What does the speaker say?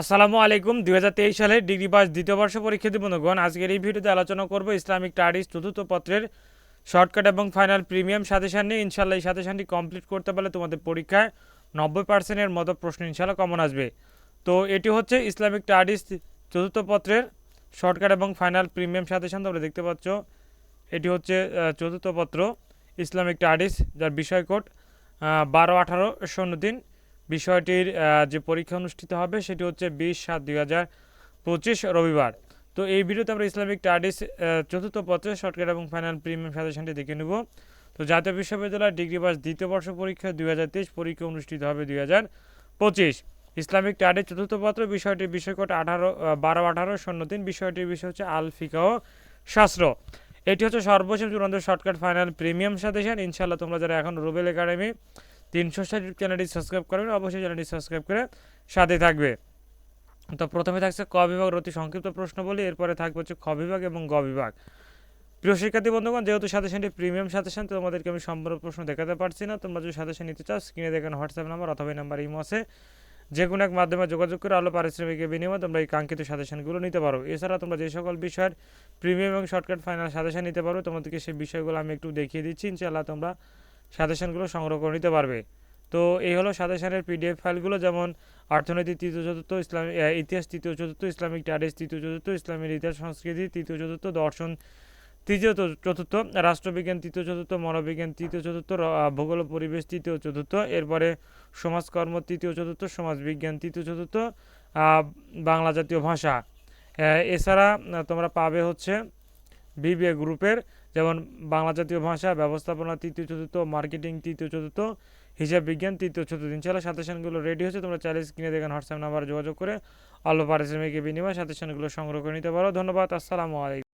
আসসালামু আলাইকুম। দু হাজার তেইশ সালে ডিগ্রি পাস দ্বিতীয় বর্ষ পরীক্ষার্থী বন্ধুগণ, আজকের এই ভিডিওতে আলোচনা করব ইসলামিক স্টাডিজ চতুর্থ পত্রের শর্টকাট এবং ফাইনাল প্রিমিয়াম সাজেশন নিয়ে। ইনশাল্লাহ এই সাজেশনটি কমপ্লিট করতে পারলে তোমাদের পরীক্ষায় নব্বই পার্সেন্টের মতো প্রশ্ন ইনশাল্লাহ কমন আসবে। তো এটি হচ্ছে ইসলামিক স্টাডিজ চতুর্থ পত্রের শর্টকাট এবং ফাইনাল প্রিমিয়াম সাজেশন তোমরা দেখতে পাচ্ছ। এটি হচ্ছে চতুর্থ পত্র, ইসলামিক স্টাডিজ, যার বিষয় কোড বারো আঠারো, শূন্য তিন। বিষয়টির যে পরীক্ষা অনুষ্ঠিত হবে সেটি হচ্ছে বিশ সাত দুই হাজার পঁচিশ রবিবার। তো এই ভিডিওতে আমরা ইসলামিক স্টাডিজ চতুর্থ পত্রের শর্টকাট এবং ফাইনাল প্রিমিয়াম সাজেশনটি দেখে নেব। তো জাতীয় বিশ্ববিদ্যালয় ডিগ্রি পাস দ্বিতীয় বর্ষ পরীক্ষা দুই হাজার তেইশ, পরীক্ষা অনুষ্ঠিত হবে দুই হাজার পঁচিশ। ইসলামিক স্টাডিজ চতুর্থ পত্র বিষয়টির বিষয়কোট আঠারো বারো আঠারো শূন্য তিন। বিষয়টির বিষয় হচ্ছে আল ও শাস্ত্র। এটি হচ্ছে সর্বশেষ চূড়ান্ত শর্টকাট ফাইনাল প্রিমিয়াম সাজেশন। ইনশাল্লাহ তোমরা যারা এখন রুবেল একাডেমি তিনশো ষাট চ্যানেলটি সাবস্ক্রাইব করবেন, অবশ্যই চ্যানেলটি সাবস্ক্রাইব করে সাথে থাকবে। তো প্রথমে থাকছে ক বিভাগ অতি সংক্ষিপ্ত প্রশ্ন বলি এরপরে থাকবে হচ্ছে খ বিভাগ এবং গ বিভাগ। প্রিয় শিক্ষার্থী বন্ধুগণ, যেহেতু সাজেশনটি প্রিমিয়াম সাজেশন তোমাদেরকে আমি সম্পূর্ণ প্রশ্ন দেখাতে পারছি না। তোমরা যদি সাজেশন নিতে চাও, স্ক্রিনে দেখেন হোয়াটসঅ্যাপ নাম্বার অথবা নাম্বার ইমো আছে। যে কোনো এক মাধ্যমে যোগাযোগ করে আলো পারিশ্রমিকের বিনিময়ে তোমরা এই কাঙ্ক্ষিত সাজেশনগুলো নিতে পারো। এছাড়া তোমরা যে সকল বিষয়ের প্রিমিয়াম এবং শর্টকাট ফাইনাল সাজেশন নিতে পারো, তোমাদেরকে সেই বিষয়গুলো আমি একটু দেখিয়ে দিচ্ছি। ইনশাআল্লাহ তোমরা সাজেশনগুলো সংগ্রহ করে নিতে পারবে। তো এই হলো সাজেশনের পিডিএফ ফাইলগুলো, যেমন অর্থনীতি, তৃতীয়, চতুর্থ ইসলাম ইতিহাস, তৃতীয়, চতুর্থ ইসলামিক স্টাডিজ তৃতীয়, চতুর্থ ইসলামের ইতিহাস, সংস্কৃতি, তৃতীয়, চতুর্থ, দর্শন, তৃতীয় চতুর্থ, রাষ্ট্রবিজ্ঞান, তৃতীয়, চতুর্থ, মনোবিজ্ঞান, তৃতীয়, চতুর্থ ভূগোল, পরিবেশ, তৃতীয়, চতুর্থ, এরপরে সমাজকর্ম, তৃতীয়, চতুর্থ, সমাজবিজ্ঞান, তৃতীয়, চতুর্থ বাংলা জাতীয় ভাষা। এছাড়া তোমরা পাবে হচ্ছে বিবিএ গ্রুপের যেমন বাংলা জাতীয় ভাষা, ব্যবস্থাপনা, তৃতীয়, চতুর্থ, মার্কেটিং, তৃতীয়, চতুর্থ, হিসাব বিজ্ঞান, তৃতীয়, চতুর্থ ইনশাল্লাহ সাজেশনগুলো রেডি হচ্ছে তোমরা চাইলে স্ক্রিনে দেখেন হোয়াটসঅ্যাপ নাম্বার যোগাযোগ করে অল্প পারিশ্রমিকের বিনিময়ে সাজেশনগুলো সংগ্রহ করে নিতে পারো। ধন্যবাদ, আসসালামু আলাইকুম।